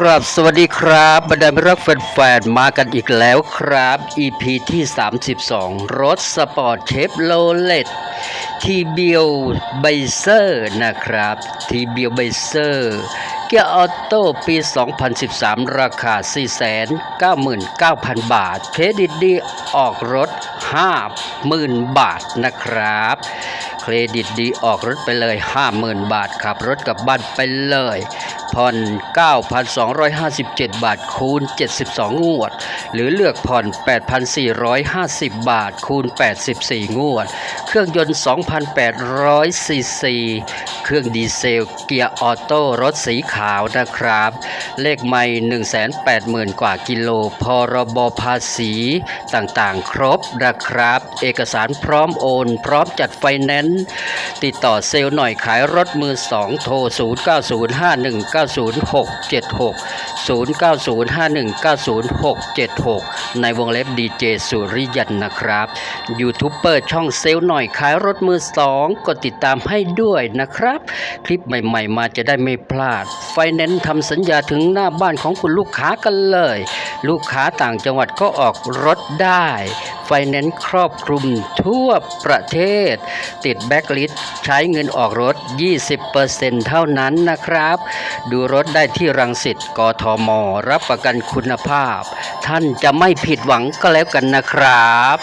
ครับ สวัสดีครับบรรดามิรรักแฟนๆ มากันอีกแล้วครับ EP ที่ 32 รถสปอร์ตเชฟโรเลตทีเบียวไบเซอร์นะครับทีเบียวไบเซอร์เกียร์ออโต้ปี 2013 ราคา 499,000 บาท เครดิตดีออกรถ 50,000 บาทนะครับ เครดิตดีออกรถไปเลย 50,000 บาทขับรถกลับบ้านไปเลยผ่อน 9,257 บาทคูณ 72 งวด หรือเลือกผ่อน 8,450 บาทคูณ 84 งวด เครื่องยนต์ 2,800ซีซีเครื่องดีเซลเกียร์ออโต้รถสีขาวนะครับ เลขไม่ 180,000 กว่ากิโล พรบภาษีต่างๆ ครบนะครับ เอกสารพร้อมโอน พร้อมจัดไฟแนนซ์ติดต่อเซลล์หน่อยขายรถมือ2โทร 0905190676 0905190676 ในวงเล็บดีเจสุริยันนะครับ ยูทูบเบอร์ช่องเซลล์หน่อยขายรถมือ2กดติดตามให้ด้วยนะครับ คลิปใหม่ๆ มาจะได้ไม่พลาด ไฟแนนซ์ทำสัญญาถึงหน้าบ้านของคุณลูกค้ากันเลย ลูกค้าต่างจังหวัดก็ออกรถได้ ไฟแนนซ์ครอบคลุมทั่วประเทศ ติดแบ็กลิสใช้เงินออกรถ 20%เท่านั้นนะครับ ดูรถได้ที่รังสิตกทม รับประกันคุณภาพ ท่านจะไม่ผิดหวังก็แล้วกันนะครับ